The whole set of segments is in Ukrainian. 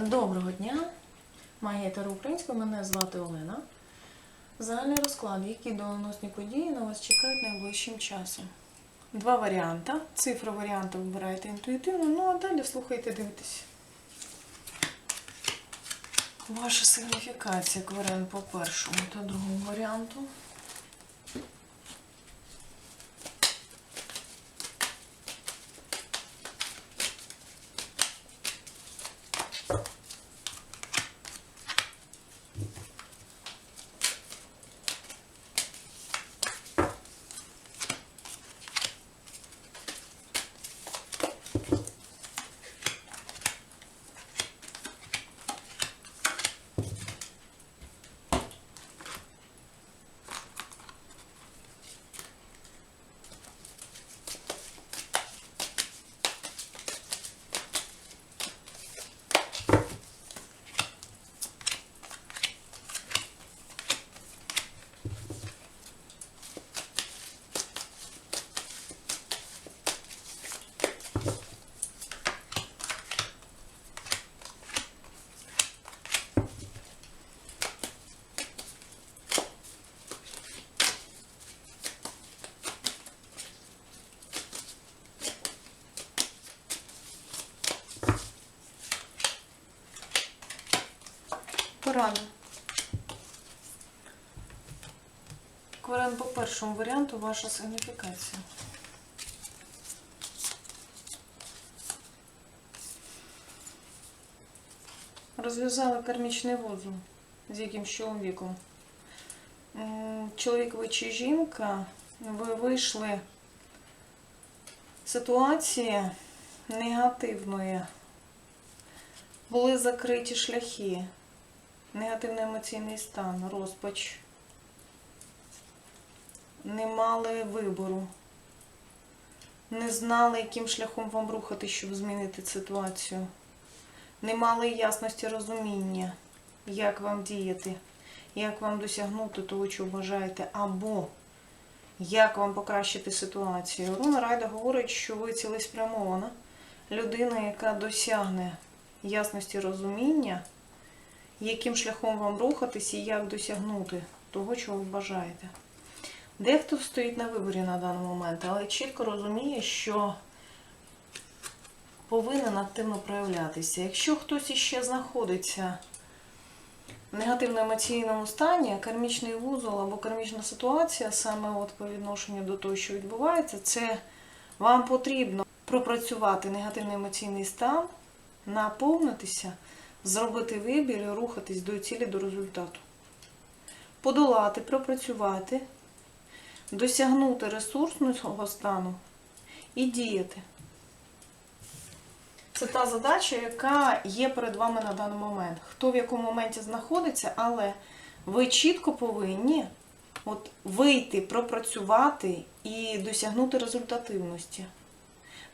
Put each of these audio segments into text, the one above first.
Доброго дня! Магія Таро Українською, мене звати Олена. Загальний розклад, які доленосні події на вас чекають найближчим часом. Два варіанти. Цифри варіанту вибираєте інтуїтивно, ну а далі слухайте, дивитесь. Ваша сигніфікація кварен по першому та другому варіанту. Порада. Кварен по першому варіанту ваша сигніфікація. Розв'язали кармічний вузол з якимсь чоловіком. Чоловік ви чи жінка, ви вийшли з ситуації негативної. Були закриті шляхи негативний емоційний стан, розпач. Не мали вибору. Не знали, яким шляхом вам рухати, щоб змінити ситуацію. Не мали ясності розуміння, як вам діяти, як вам досягнути того, чого бажаєте, або як вам покращити ситуацію. Руна Райда говорить, що ви цілеспрямована людина, яка досягне ясності розуміння яким шляхом вам рухатись і як досягнути того, чого ви бажаєте. Дехто стоїть на виборі на даний момент, але чітко розуміє, що повинен активно проявлятися. Якщо хтось іще знаходиться в негативно-емоційному стані, кармічний вузол або кармічна ситуація, саме от по відношенню до того, що відбувається, це вам потрібно пропрацювати негативний емоційний стан, наповнитися зробити вибір і рухатись до цілі, до результату. Подолати, пропрацювати, досягнути ресурсного стану і діяти. Це та задача, яка є перед вами на даний момент. Хто в якому моменті знаходиться, але ви чітко повинні от, вийти, пропрацювати і досягнути результативності.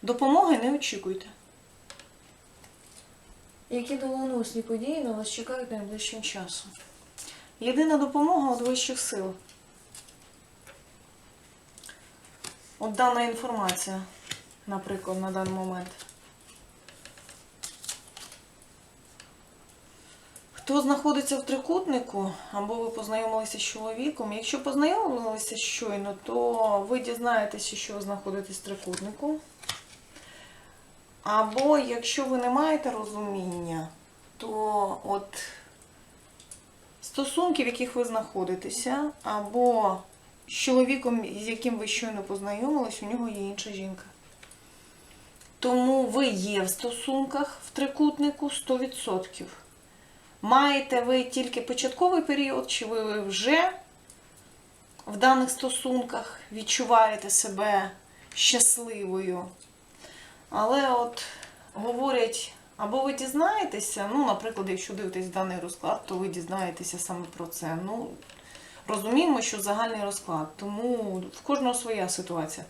Допомоги не очікуйте. Які доленосні події на вас чекають найближчим часом? Єдина допомога від вищих сил. От дана інформація, наприклад, на даний момент. Хто знаходиться в трикутнику, або ви познайомилися з чоловіком, якщо познайомилися щойно, то ви дізнаєтеся, що ви знаходитесь в трикутнику. Або якщо ви не маєте розуміння, то от стосунки, в яких ви знаходитеся, або з чоловіком, з яким ви щойно познайомились, у нього є інша жінка. Тому ви є в стосунках в трикутнику 100%. Маєте ви тільки початковий період, чи ви вже в даних стосунках відчуваєте себе щасливою? Але от говорять, або ви дізнаєтеся, ну, наприклад, якщо дивитесь даний розклад, то ви дізнаєтеся саме про це. Ну, розуміємо, що загальний розклад, тому в кожного своя ситуація.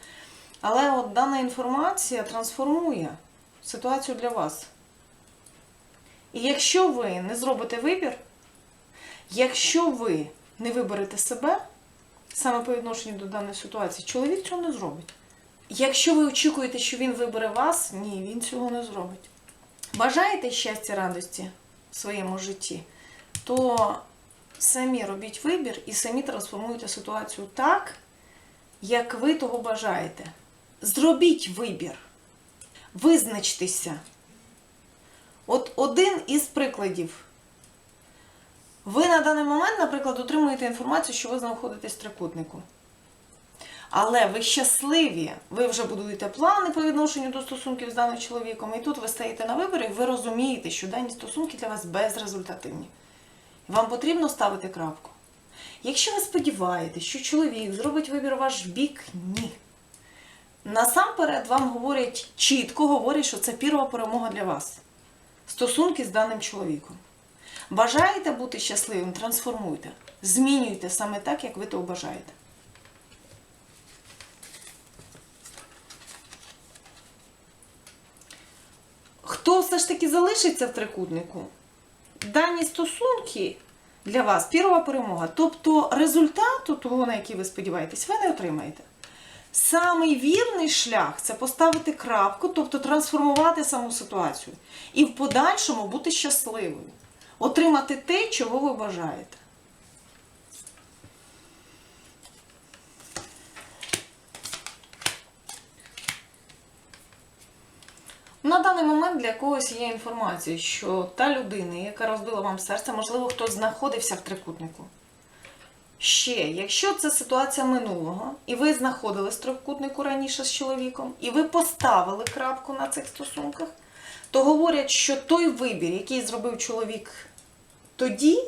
Але от дана інформація трансформує ситуацію для вас. І якщо ви не зробите вибір, якщо ви не виберете себе, саме по відношенню до даної ситуації, чоловік цього не зробить. Якщо ви очікуєте, що він вибере вас, ні, він цього не зробить. Бажаєте щастя, радості? в своєму житті, то самі робіть вибір і самі трансформуйте ситуацію так, як ви того бажаєте. Зробіть вибір. Визначтеся. От один із прикладів. Ви на даний момент, наприклад, отримуєте інформацію, що ви знаходитесь в трикутнику. Але ви щасливі, ви вже будуєте плани по відношенню до стосунків з даним чоловіком, і тут ви стаєте на вибори, і ви розумієте, що дані стосунки для вас безрезультативні. Вам потрібно ставити крапку. Якщо ви сподіваєтесь, що чоловік зробить вибір ваш бік, ні. Насамперед вам говорять, чітко говорять, що це пірова перемога для вас. Стосунки з даним чоловіком. Бажаєте бути щасливим, трансформуйте. Змінюйте саме так, як ви того бажаєте. Хто все ж таки залишиться в трикутнику? Дані стосунки для вас пірова перемога. Тобто результату того, на який ви сподіваєтесь, ви не отримаєте. Самий вірний шлях це поставити крапку, тобто трансформувати саму ситуацію. І в подальшому бути щасливою. Отримати те, чого ви бажаєте. На даний момент для когось є інформація, що та людина, яка розбила вам серце, можливо, хтось знаходився в трикутнику. Ще, якщо це ситуація минулого, і ви знаходились в трикутнику раніше з чоловіком, і ви поставили крапку на цих стосунках, то говорять, що той вибір, який зробив чоловік тоді,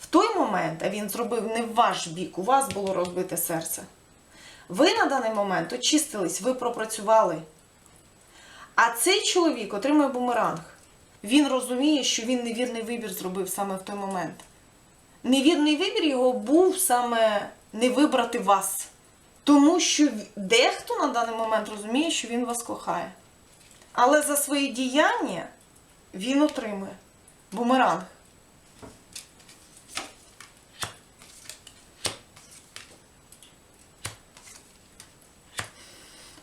в той момент, а він зробив не в ваш бік, у вас було розбите серце. Ви на даний момент очистились, ви пропрацювали. А цей чоловік отримує бумеранг. Він розуміє, що він невірний вибір зробив саме в той момент. Невірний вибір його був саме не вибрати вас. Тому що дехто на даний момент розуміє, що він вас кохає. Але за свої діяння він отримує бумеранг.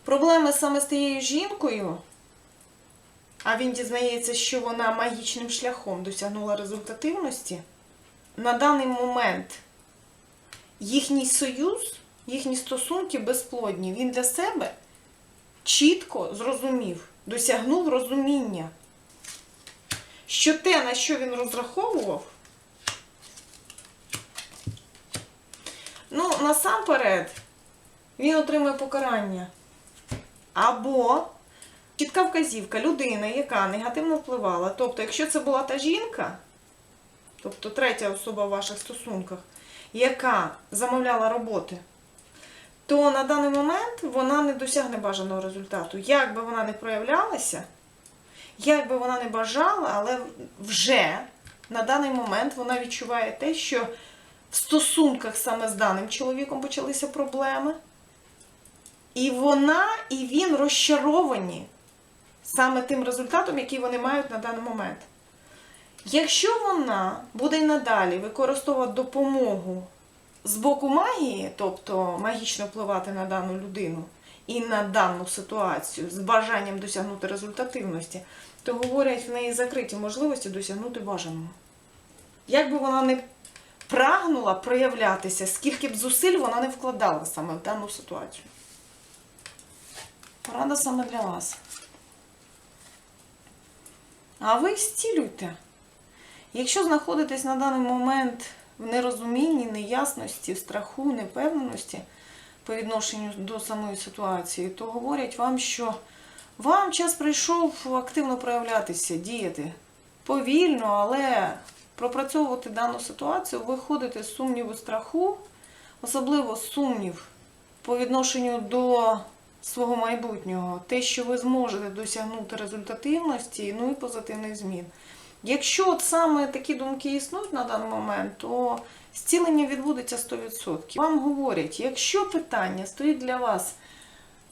Проблеми саме з тією жінкою, а він дізнається, що вона магічним шляхом досягнула результативності. На даний момент їхній союз, їхні стосунки безплодні. Він для себе чітко зрозумів, досягнув розуміння, що те, на що він розраховував, ну, насамперед, він отримує покарання. Або чітка вказівка, людина, яка негативно впливала. Тобто, якщо це була та жінка, тобто третя особа в ваших стосунках, яка замовляла роботи, то на даний момент вона не досягне бажаного результату. Як би вона не проявлялася, як би вона не бажала, але вже на даний момент вона відчуває те, що в стосунках саме з даним чоловіком почалися проблеми. І вона, і він розчаровані саме тим результатом, який вони мають на даний момент. Якщо вона буде й надалі використовувати допомогу з боку магії, тобто магічно впливати на дану людину і на дану ситуацію з бажанням досягнути результативності, то говорять в неї закриті можливості досягнути бажаного. Як би вона не прагнула проявлятися, скільки б зусиль вона не вкладала саме в дану ситуацію. Порада саме для вас. А ви зцілюйте. Якщо знаходитесь на даний момент в нерозумінні, неясності, страху, непевненості по відношенню до самої ситуації, то говорять вам, що вам час прийшов активно проявлятися, діяти повільно, але пропрацьовувати дану ситуацію, виходити з сумніву страху, особливо сумнів по відношенню до свого майбутнього, те, що ви зможете досягнути результативності, ну і позитивних змін. Якщо от саме такі думки існують на даний момент, то зцілення відбудеться 100%. Вам говорять, якщо питання стоїть для вас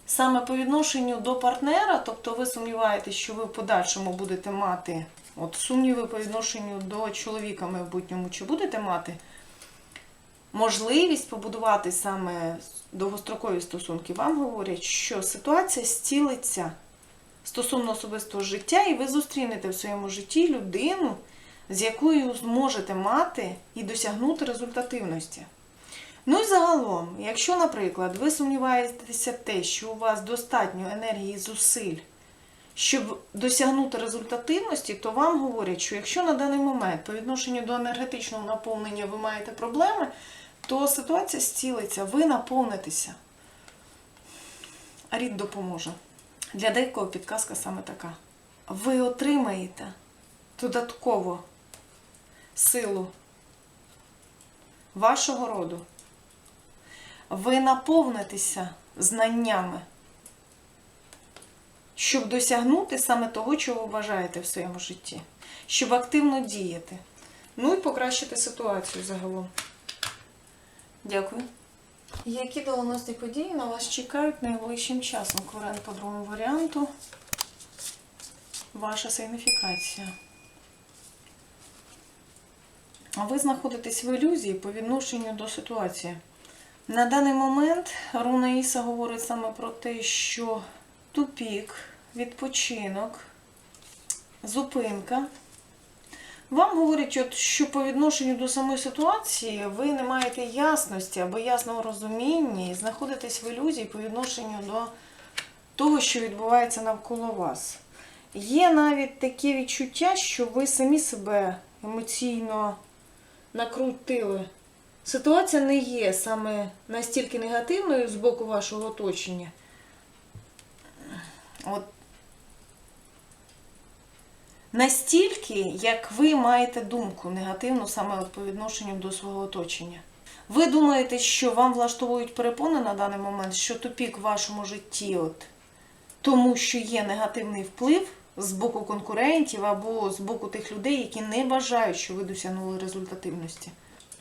саме по відношенню до партнера, тобто ви сумніваєтесь, що ви в подальшому будете мати от сумніви по відношенню до чоловіка майбутньому, чи будете мати можливість побудувати саме довгострокові стосунки, вам говорять, що ситуація зцілиться стосовно особистого життя, і ви зустрінете в своєму житті людину, з якою зможете мати і досягнути результативності. Ну і загалом, якщо, наприклад, ви сумніваєтеся в те, що у вас достатньо енергії зусиль, щоб досягнути результативності, то вам говорять, що якщо на даний момент по відношенню до енергетичного наповнення ви маєте проблеми, то ситуація зцілиться, ви наповнитеся. Рід допоможе. Для декого підказка саме така. Ви отримаєте додатково силу вашого роду. Ви наповнитеся знаннями, щоб досягнути саме того, чого бажаєте в своєму житті, щоб активно діяти. Ну і покращити ситуацію загалом. Дякую. Які доленосні події на вас чекають найближчим часом? Кварен по другому варіанту. Ваша сигніфікація. А ви знаходитесь в ілюзії по відношенню до ситуації. На даний момент Руна Іса говорить саме про те, що тупік, відпочинок, зупинка. Вам говорять, от, що по відношенню до самої ситуації ви не маєте ясності або ясного розуміння і знаходитесь в ілюзії по відношенню до того, що відбувається навколо вас. Є навіть таке відчуття, що ви самі себе емоційно накрутили. Ситуація не є саме настільки негативною з боку вашого оточення. От настільки, як ви маєте думку негативну саме по відношенню до свого оточення. Ви думаєте, що вам влаштовують перепони на даний момент, що тупік в вашому житті, от, тому що є негативний вплив з боку конкурентів або з боку тих людей, які не бажають, що ви досягнули результативності.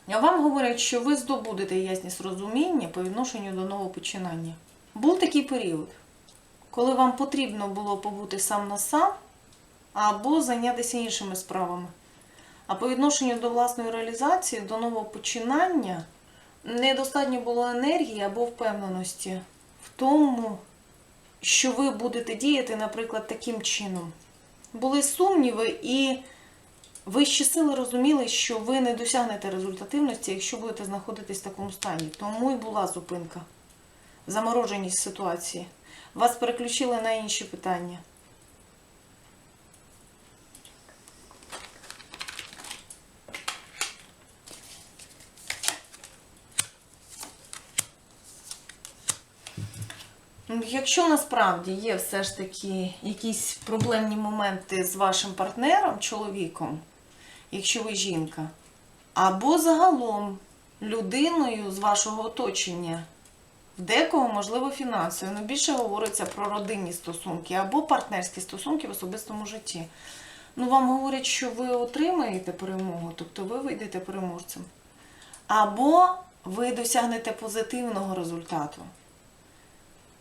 А вам говорять, що ви здобудете ясність розуміння по відношенню до нового починання. Був такий період, коли вам потрібно було побути сам на сам або зайнятися іншими справами. А по відношенню до власної реалізації, до нового починання, недостатньо було енергії або впевненості в тому, що ви будете діяти, наприклад, таким чином. Були сумніви, і ви ще сили розуміли, що ви не досягнете результативності, якщо будете знаходитись в такому стані. Тому і була зупинка, замороженість ситуації. Вас переключили на інші питання. Ну, Якщо насправді є все ж таки якісь проблемні моменти з вашим партнером, чоловіком, якщо ви жінка, або загалом людиною з вашого оточення, в декого, можливо, фінансово, але більше говориться про родинні стосунки або партнерські стосунки в особистому житті. Ну, вам говорять, що ви отримаєте перемогу, тобто ви вийдете переможцем. Або ви досягнете позитивного результату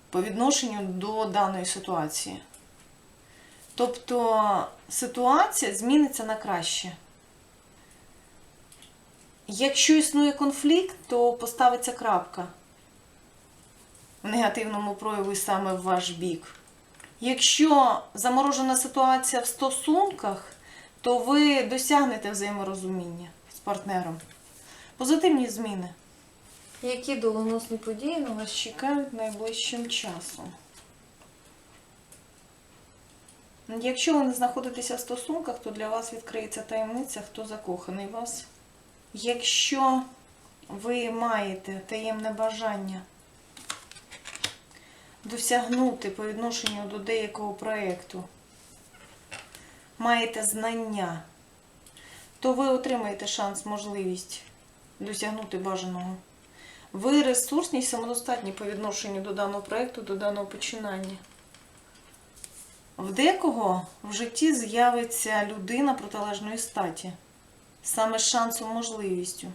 по відношенню до даної ситуації. Тобто ситуація зміниться на краще. Якщо існує конфлікт, то поставиться крапка в негативному прояві саме в ваш бік. Якщо заморожена ситуація в стосунках, то ви досягнете взаєморозуміння з партнером. Позитивні зміни. Які доленосні події на вас чекають найближчим часом? Якщо ви не знаходитеся в стосунках, то для вас відкриється таємниця, хто закоханий вас. Якщо ви маєте таємне бажання досягнути по відношенню до деякого проєкту, маєте знання, то ви отримаєте шанс, можливість досягнути бажаного. Ви ресурсні і самодостатні по відношенню до даного проєкту, до даного починання. В декого в житті з'явиться людина протилежної статі, саме шансом можливістю.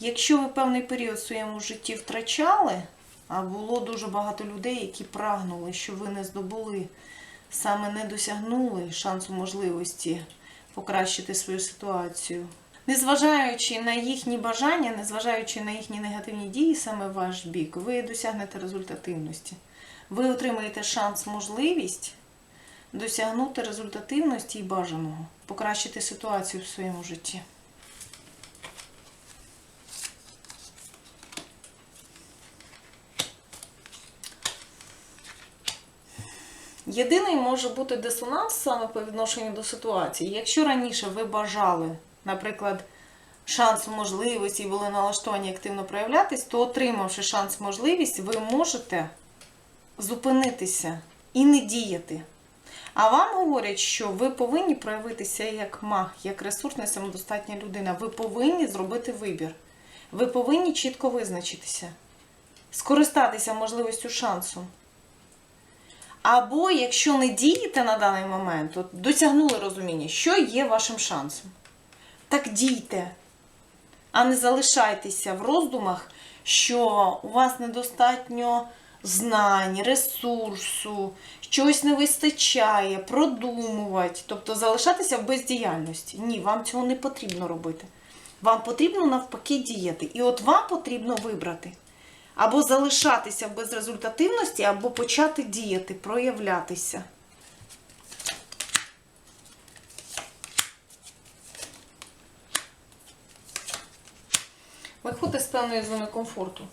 Якщо ви певний період в своєму житті втрачали, а було дуже багато людей, які прагнули, що ви не здобули, саме не досягнули шансу можливості покращити свою ситуацію. Незважаючи на їхні бажання, незважаючи на їхні негативні дії, саме ваш бік, ви досягнете результативності. Ви отримаєте шанс, можливість досягнути результативності і бажаного. покращити ситуацію в своєму житті. Єдиний може бути дисонанс саме по відношенню до ситуації. Якщо раніше ви бажали, наприклад, шансу можливості і були налаштовані активно проявлятись, то отримавши шанс можливість, ви можете зупинитися і не діяти. А вам говорять, що ви повинні проявитися як маг, як ресурсна самодостатня людина. Ви повинні зробити вибір. Ви повинні чітко визначитися, скористатися можливістю шансу. Або якщо не дієте на даний момент, от досягнули розуміння, що є вашим шансом, так дійте, а не залишайтеся в роздумах, що у вас недостатньо знань, ресурсу, чогось не вистачає, продумувати, тобто залишатися в бездіяльності. Ні, вам цього не потрібно робити. Вам потрібно навпаки діяти. І от вам потрібно вибрати. Або залишатися в безрезультативності, або почати діяти, проявлятися. Виходить з певної зони комфорту.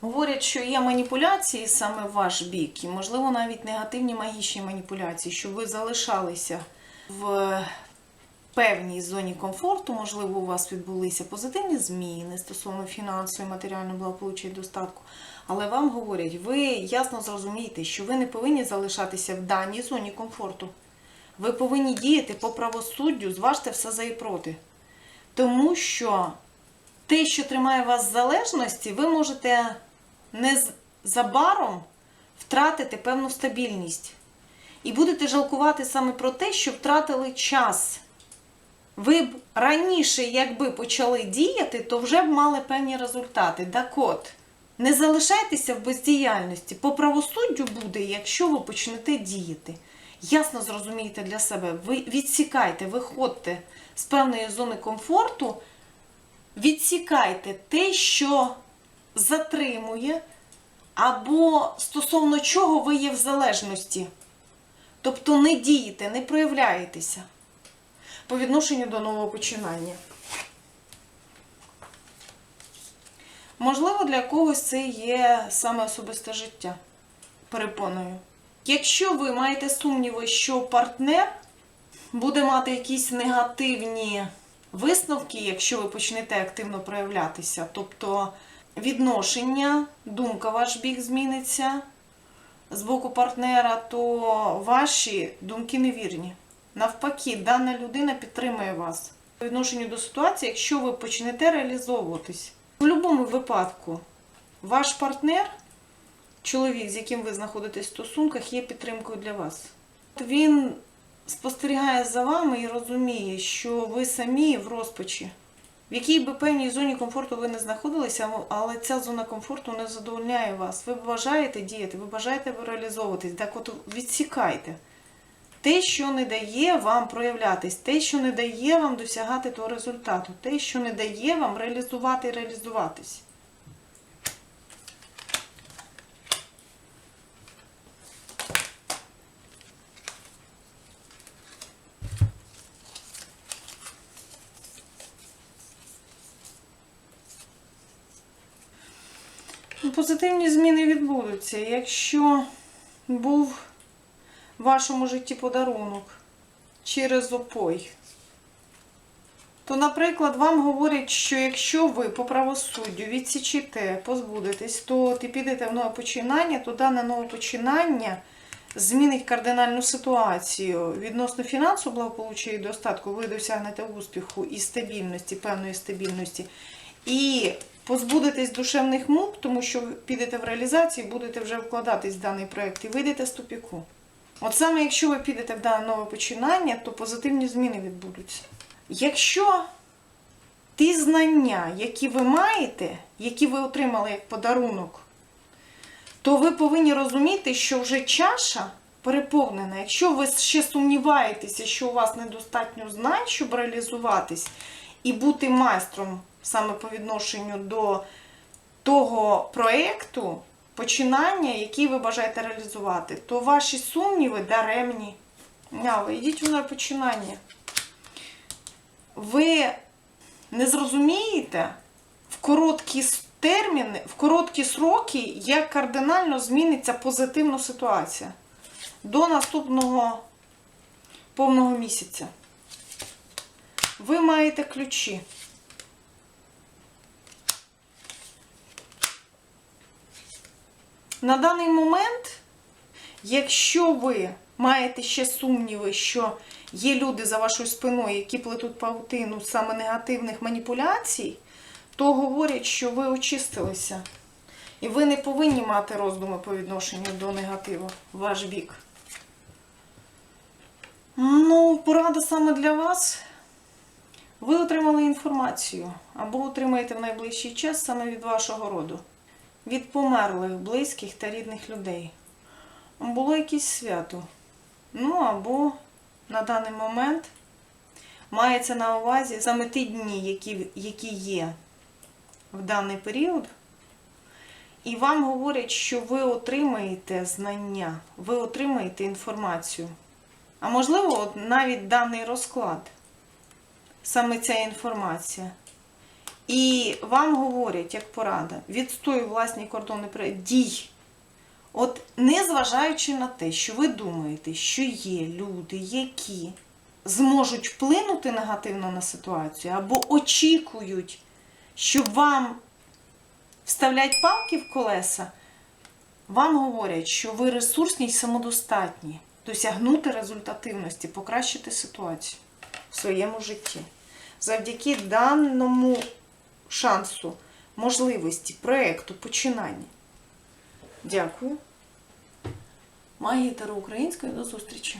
Говорять, що є маніпуляції саме в ваш бік, і, можливо, навіть негативні магічні маніпуляції, щоб ви залишалися в певній зоні комфорту, можливо, у вас відбулися позитивні зміни стосовно фінансової, матеріального благополуччя і достатку. Але вам говорять, ви ясно зрозумієте, що ви не повинні залишатися в даній зоні комфорту. Ви повинні діяти по правосуддю, зважте все за і проти. Тому що те, що тримає вас в залежності, ви можете незабаром втратити певну стабільність. І будете жалкувати саме про те, що втратили час. Ви б раніше, якби почали діяти, то вже б мали певні результати. Так от, не залишайтеся в бездіяльності. По правосуддю буде, якщо ви почнете діяти. Ясно зрозумієте для себе, ви відсікайте, виходьте з певної зони комфорту, відсікайте те, що затримує, або стосовно чого ви є в залежності. Тобто не дієте, не проявляєтеся по відношенню до нового починання. Можливо, для когось це є саме особисте життя перепоною. Якщо ви маєте сумніви, що партнер буде мати якісь негативні висновки, якщо ви почнете активно проявлятися, тобто відношення, думка ваш бік зміниться з боку партнера, то ваші думки невірні. Навпаки, дана людина підтримує вас по відношенню до ситуації, якщо ви почнете реалізовуватись. В будь-якому випадку, ваш партнер, чоловік, з яким ви знаходитесь в стосунках, є підтримкою для вас. Він спостерігає за вами і розуміє, що ви самі в розпачі. В якій би певній зоні комфорту ви не знаходилися, але ця зона комфорту не задовольняє вас. Ви бажаєте діяти, ви бажаєте реалізовуватись. Так от відсікайте. Те, що не дає вам проявлятись, те, що не дає вам досягати того результату, те, що не дає вам реалізувати і реалізуватись. Позитивні зміни відбудуться. Якщо був вашому житті подарунок через опой, то, наприклад, вам говорять, що якщо ви по правосуддю відсічите, позбудетесь, то ти підете в нове починання, то дане нове починання змінить кардинальну ситуацію. Відносно фінансового благополуччя і достатку, ви досягнете успіху і стабільності, певної стабільності. І позбудетесь душевних мук, тому що підете в реалізацію, будете вже вкладатись в даний проєкт і вийдете з тупіку. От саме якщо ви підете в дане нове починання, то позитивні зміни відбудуться. Якщо ті знання, які ви маєте, які ви отримали як подарунок, то ви повинні розуміти, що вже чаша переповнена. Якщо ви ще сумніваєтеся, що у вас недостатньо знань, щоб реалізуватись, і бути майстром саме по відношенню до того проєкту, починання, який ви бажаєте реалізувати, то ваші сумніви даремні. А, ви йдіть нове починання. ви не зрозумієте в короткі терміни, в короткі сроки, як кардинально зміниться позитивно ситуація до наступного повного місяця. Ви маєте ключі. На даний момент, якщо ви маєте ще сумніви, що є люди за вашою спиною, які плетуть паутину саме негативних маніпуляцій, то говорять, що ви очистилися. І ви не повинні мати роздуми по відношенню до негативу в ваш бік. Ну, порада саме для вас. Ви отримали інформацію або отримаєте в найближчий час саме від вашого роду, від померлих, близьких та рідних людей. Було якесь свято. Ну або на даний момент мається на увазі саме ті дні, які, які є в даний період. І вам говорять, що ви отримаєте знання, ви отримаєте інформацію. А можливо, навіть даний розклад, саме ця інформація. І вам говорять, як порада, відстоюй власні кордони дій. От незважаючи на те, що ви думаєте, що є люди, які зможуть вплинути негативно на ситуацію, або очікують, що вам вставлять палки в колеса, вам говорять, що ви ресурсні й самодостатні, досягнути результативності, покращити ситуацію в своєму житті. Завдяки даному шансу, можливості, проєкту, починання. Дякую. Магія Таро Української до зустрічі!